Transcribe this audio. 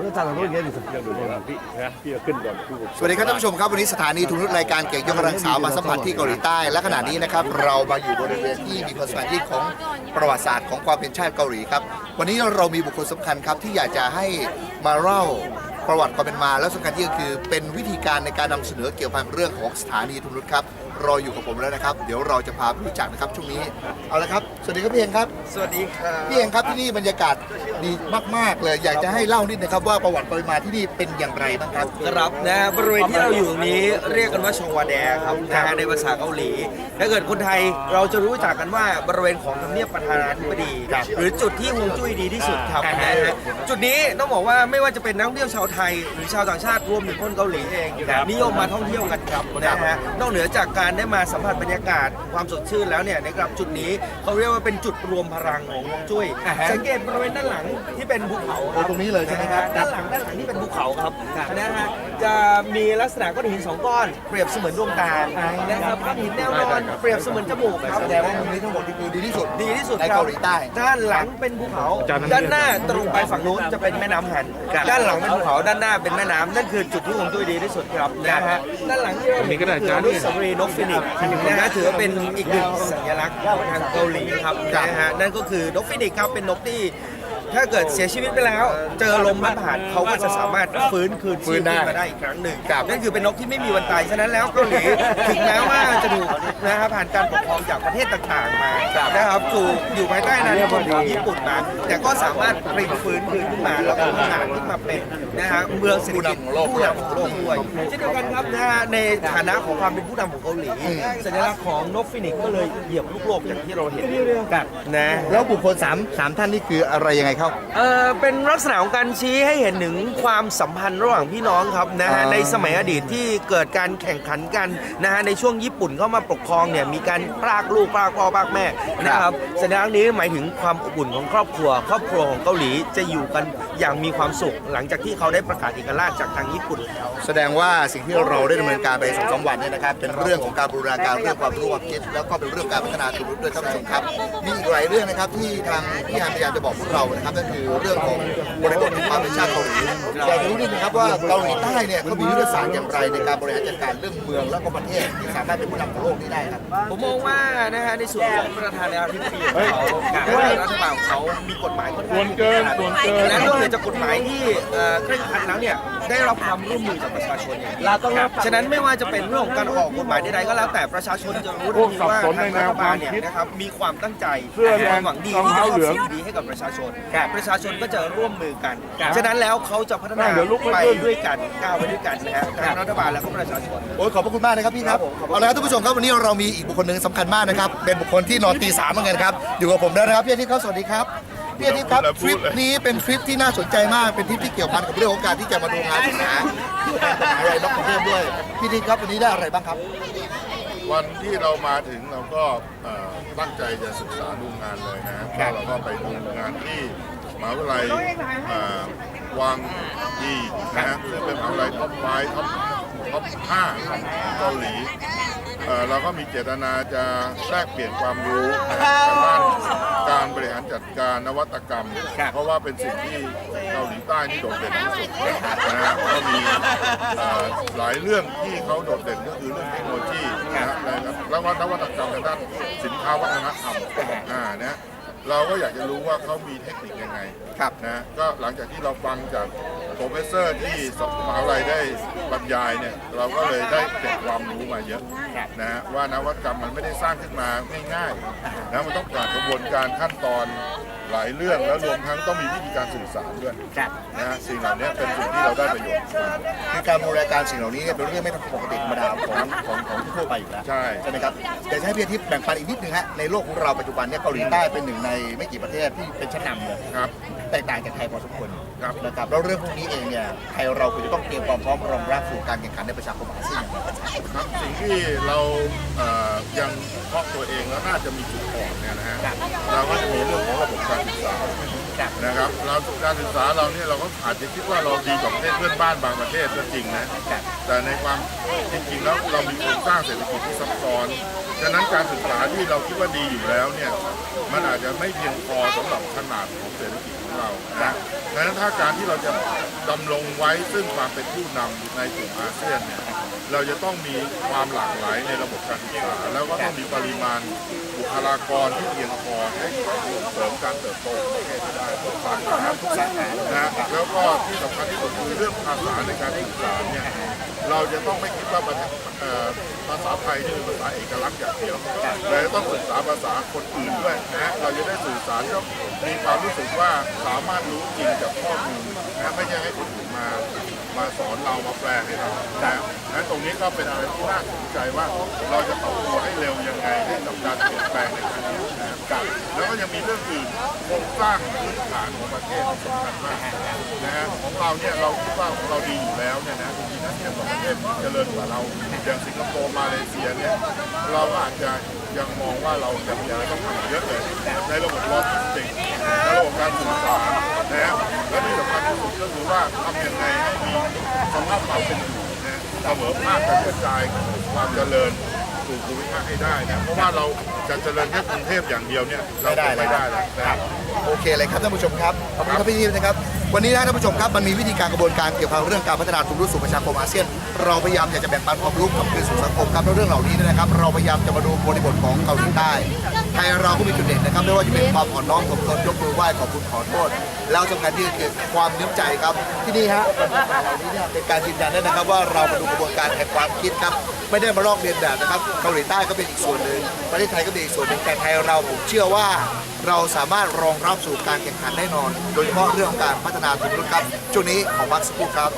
คุณอจารต้องเยนอยู่สักยังดูนะพี่นะพี่จะขึ้นก่อนสวัสดีครับท่านผู้ชมครับวันนี้สถานีทุนรุตรายการเก่งยกกำลังสาวมาสัมผัสที่เกาหลีใต้และขณะนี้นะครับเรามาอยู่บริเวณที่มีความสำคัที่ของประวัติศาสตร์ของความเป็นชาติเกาหลีครับวันนี้เรามีบุคคลสำคัญครับที่อยากจะให้มาเล่าประวัติความเป็นมาและสำคัญที่ก็คือเป็นวิธีการในการนำเสนอเกี่ยวกับเรื่องของสถานีทุนรุตครับ รออยู่กับผมแล้วนะครับ เดี๋ยวเราจะพาไปรู้จักนะครับช่วงนี้เอาละครับ สวัสดีครับพี่เองครับสวัสดีครับ พี่เองครับที่นี่บรรยากาศดีมากๆเลย อยากจะให้เล่านิดนะครับว่าประวัติความเป็นมาที่นี่เป็นอย่างไรบ้างครับ ครับนะบริเวณที่เราอยู่ตรงนี้เรียกกันว่าชงวาแดครับนะฮะในภาษาเกาหลี ถ้าเกิดคนไทยเราจะรู้จักกันว่าบริเวณของทำเนียบประธานาธิบดี ครับหรือจุดที่ฮวงจุ้ยดีที่สุดครับนะฮะจุดนี้ต้องบอกว่าไม่ว่าจะเป็นนักท่องเที่ยวชาวไทย หรือชาวต่างชาติรวมถึงคนเกาหลีเองนิยมมาท่องเที่ยวกันครับนะฮะนอกเหนือจากการได้มาสัมผัสบรรยากาศความสดชื่นแล้วเนี่ยนะครับจุดนี้เขาเรียกว่าเป็นจุดรวมพลังของฮวงจุ้ยสังเกตบริเวณด้านหลังที่เป็นภูเขาคบตรงนี้เลยใช่ไหมครับ ด้านหลังด้านหลังที่เป็นภูเขาครับนะฮะจะมีลักษณะก้อนหินสองก้อนเปรียบเสมือนดวงตานะครับก้อนหินแนวนอนเปรียบเสมือนจมูกครับแสดงว่ามุมนี้ทั้งหมดนี่คือดีที่สุดดีที่สุดในครับเกาหลีใต้ ด้านหลังเป็นภูเขาด้านหน้าตรงไปฝั่งนู้นจะเป็นแม่น้ำหัน ด้านหลังเป็นภูเขาด้านหน้าเป็นแม่น้ำนั่นคือจุดที่ฮวงจุ้ยดีที่สุดครับนะฮะด้านหลังที่เราเห็นก็คืออนุสาวรีย์นกฟินิกซ์นะฮะถือว่าเป็นอีกหนึ่งสัญลักษณ์ทางเกาหลีครับนะฮะนั่นก็คือนกฟินิกซ์ครับเป็นนกที่ ถ้าเกิดเสียชีวิตไปแล้ว เจอลมพัดผ่านเขาก็จะสามารถฟื้นคืนชีพขึ้นมาได้อีกครั้งหนึ่งนั่นคือเป็นนกที่ไม่มีวันตายฉะนั้นแล้วเกาหลีถึงแม้ว่าจะถูกนะครับผ่านการปกครองจากประเทศต่างๆมานะครับถูกอยู่ภายใต้อาณานิคมของญี่ปุ่นมา แต่ก็สามารถปลิงฟื้นคืนขึ้นมาแล้วก็พัฒนาขึ้นมาเป็นนะฮะเมืองเศรษฐกิจผู้นำของโลกด้วยเช่นเดียวกันครับนะฮะในฐานะของความเป็นผู้นำของเกาหลีสัญลักษณ์ของนกฟินิกซ์ก็เลยเหยียบลูกโลกอย่างที่เราเห็นกันนะแล้วบุคคลสามสามท่านนี่คืออะไรยังไงครับเออเป็นลักษณะของการชี้ให้เห็นถึงความสัมพันธ์ระหว่างพี่น้องครับนะฮะอ่าในสมัยอดีตที่เกิดการแข่งขันกันนะฮะในช่วงญี่ปุ่นเข้ามาปกครองเนี่ยมีการพรากลูกพรากพ่อพรากแม่นะครับสัญลักษณ์นี้หมายถึงความอบอุ่นของครอบครัว ครอบครัวของเกาหลีจะอยู่กันอย่างมีความสุข หลังจากที่เขาได้ประกาศเอกราชจากทางญี่ปุ่นแล้ว แสดงว่าสิ่งที่เราได้ดำเนินการไปสองสามวันเนี่ยนะครับ เป็นเรื่องของการบูรณาการเรื่องความรู้ความคิดแล้วก็เป็นเรื่องการพัฒนาตัวรุ่นด้วยท่านผู้ชมครับ มีอีกหลายเรื่องนะครับที่ทางพี่ฮานพยายามจะบอกพวกเรานะครับนั่นคือเรื่องของบริบทของความเป็นชาติเกาหลีเรา รู้นิดนึงครับว่าเกาหลีใต้เนี่ยเขามียุทธศาสตร์อย่างไรในการบริหารจัดการเรื่องเมืองแล้วก็ประเทศที่สามารถเป็นผู้นำของโลกนี้ได้ครับ ผมมองว่านะฮะในส่วนของประธานาธิบดีของเขาการรัฐบาลของเขามีกฎหมายค่อนส่ข้าวนงเกินส่วนเกินและนอกเหนือจากกฎหมายที่เอ่อเคร่งครัดแล้วเนี่ยได้รับความร่วมมือจากประชาชนอย่างดีเราต้องฉะนั้นไม่ว่าจะเป็นเรื่องของการออกกฎหมายใดๆก็แล้วแต่ประชาชนจะรู้ดีว่าทางรัฐบาลเนี่ยนะครับมีความตั้งใจเสื้อแดงความหวังดีรองที่จะเท้าเหลืองทำสิ่งดีให้กับประชาชนประชาชนก็จะร่วมมือกัน ฉะนั้นแล้วเขาจะพัฒนาเดี๋ยวลุกไม่ไปขึ้น ด้วยกันก้าวไปด้วยกันนะฮะทั้งรัฐบาลและก็ประชาชน โอ้ยขอบพระคุณมากนะครับพี่ครับเอาละครับท่านผู้ชมครับวันนี้เรามีอีกบุคคลหนึ่งสำคัญมากนะครับ เป็นบุคคลที่นอนตีสามเหมือนกันครับอยู่กับผมแล้วนะครับพี่อาทิตย์ครับสวัสดีครับพี่อาทิตย์ครับทริปนี้เป็นทริปที่น่าสนใจมากเป็นทริปที่เกี่ยวพันกับเรื่องของการที่จะมาดูงานศึกษาที่ทางมหาวิทยาลัยนอกกรุงเทพด้วยพี่อาทิตย์ครับวันนี้ได้อะไรบ้างครับ วันที่เรามาถึงเราก็เอ่อตั้งใจจะศึกษาดูงานเลยนะครับแล้วเราก็ไปดูงานที่มหาวิทยาลัยเอ่อ วังยีนะฮะซึ่งเป็นมหาวิทยาลัยท็อปไฟท็อปท็อปห้าของเกาหลีเอ่อเราก็มีเจตนาจะแลกเปลี่ยนความรู้นะครับทางด้านการบริหารจัดการนวัตกรรม เพราะว่าเป็นสิ่งที่เกาหลีใต้นี่โดดเด่นที่สุดนะฮะก็มีเอ่อหลายเรื่องที่เขาโดดเด่นก็คือเรื่องเทคโนโลยีนะฮะแล้วก็นวัตกรรมทางด้านสินค้าวัฒนธรรมอ่านะ เราก็อยากจะรู้ว่าเขามีเทคนิคยังไงครับนะก็หลังจากที่เราฟังจากโปรเฟสเซอร์ที่มหาวิทยาลัยได้บรรยายเนี่ยเราก็เลยได้เก็บความรู้มาเยอะนะฮะว่านวัตกรรมมันไม่ได้สร้างขึ้นมาง่ายๆนะมันต้องผ่านกระบวนการขั้นตอน หลายเรื่องแล้วรวมทั้งต้องมีวิธีการสื่อสารด้วยนะฮะสิ่งเหล่านี้เป็นสิ่งที่เราได้ประโยชน์มาคือการบูรณาการสิ่งเหล่านี้เนี่ยเป็นเรื่องไม่ปกติธรรมดาของของของทั่วไปอยู่แล้วใช่ใช่ไหมครับแต่จะให้พี่อาทิตย์แบ่งปันอีกนิดนึงฮะในโลกของเราปัจจุบันเนี่ยเกาหลีใต้เป็นหนึ่งในไม่กี่ประเทศที่เป็นชั้นนำเลยครับแตกต่างจากไทยพอสมควรครับนะครับแล้วเรื่องพวกนี้เองเนี่ยไทยเราควรจะต้องเตรียมความพร้อมรองรับสู่การแข่งขันในประชาคมอาเซียนอย่างไรครับสิ่งที่เราเอ่อยังเพาะตัวเองแล้วน่าจะมีจุดอ่อนเนี่ยนะฮะเรา การศึกษานะครับเราการศึกษาเราเนี่ยเราก็อาจจะคิดว่าเราดีกว่าประเทศเพื่อนบ้านบางประเทศก็จริงนะแต่ในความจริงๆแล้วเรามีโครงสร้างเศรษฐกิจที่ซับซ้อนฉะนั้นการศึกษาที่เราคิดว่าดีอยู่แล้วเนี่ยมันอาจจะไม่เพียงพอสำหรับขนาดของเศรษฐกิจของเรานะดังนั้นถ้าการที่เราจะดำรงไว้ซึ่งความเป็นผู้นำในกลุ่มอาเซียนเนี่ย เราจะต้องมีความหลากหลายในระบบการศึกษาแล้วก็ต้องมีปริมาณบุคลากรที่เพียงพอให้เสริมการเติบโตของประเทศได้ทุกสาขาทุกสาขานะแล้วก็ที่สำคัญที่สุดคือเรื่องภาษาในการสื่อสารเนี่ยเราจะต้องไม่คิดว่าภาษาไทยนี่เป็นภาษาเอกลักษณ์อย่างเดียวเราจะต้องศึกษาภาษาคนอื่นด้วยนะเราจะได้สื่อสารก็มีความรู้สึกว่าสามารถรู้จริงจากข้อมูลนะไม่ใช่ให้คนอื่น มาสอนเรามาแปลให้เรานะนะตรงนี้ก็เป็นอะไรที่น่าสนใจว่าเราจะปรับตัวให้เร็วยังไงให้กับการเปลี่ยนแปลงในครั้งนี้นะครับแล้วก็ยังมีเรื่องอื่นโครงสร้างพื้นฐานของประเทศสำคัญมากนะฮะของเราเนี่ยเราคิดว่าของเราดีอยู่แล้วเนี่ยนะจริงๆนะเทียบกับประเทศเจริญกว่าเราอย่างสิงคโปร์มาเลเซียเนี่ยเราอาจจะยังมองว่าเราจะมีอะไรต้องทำเยอะเลยในระบบโลจิสติกส์ในระบบการสื่อสารนะฮะและที่สำคัญที่สุดก็คือว่าทำยังไงให้มี สภาพความเป็นอยู่นะเสมอภาคการกระจายความเจริญสู่ภูมิภาคให้ได้นะเพราะว่าเราจะเจริญแค่กรุงเทพอย่างเดียวเนี่ยเราไม่ได้แล้วนะครับโอเคเลยครับท่านผู้ชมครับขอบคุณครับพี่ทีมนะครับ วันนี้นะท่านผู้ชมครับมันมีวิธีการกระบวนการเกี่ยวกับเรื่องการพัฒนาทุนรู้สู่ประชาคมอาเซียน เราพยายามอยากจะแบ่งปันความรู้กับคืนสู่สังคมครับแล้วเรื่องเหล่านี้นะครับ เราพยายามจะมาดูบริบทของเกาหลีใต้ไทยเราก็มีจุดเด่นนะครับไม่ว่าจะเป็นความอ่อนน้อมถ่อมตนยกมือไหว้ขอบคุณขอโทษแล้วสำคัญที่คือความน้ำใจครับ ที่นี่ฮะเหล่านี้เนี่ยเป็นการยืนยันได้นะครับ ว่าเรามาดูกระบวนการแห่งความคิดครับไม่ได้มาลอกเลียนแบบนะครับเกาหลีใต้ก็เป็นอีกส่วนหนึ่งประเทศไทยก็เป็นอีกส่วนหนึ่งแต่ไทยเราผมเชื่อว่าเราสามารถรองรับสู่การแข่งขันแน่นอน โดยเฉพาะเรื่องของการพัฒนาทุนครับช่วงนี้ขอพักสักครู่ครับ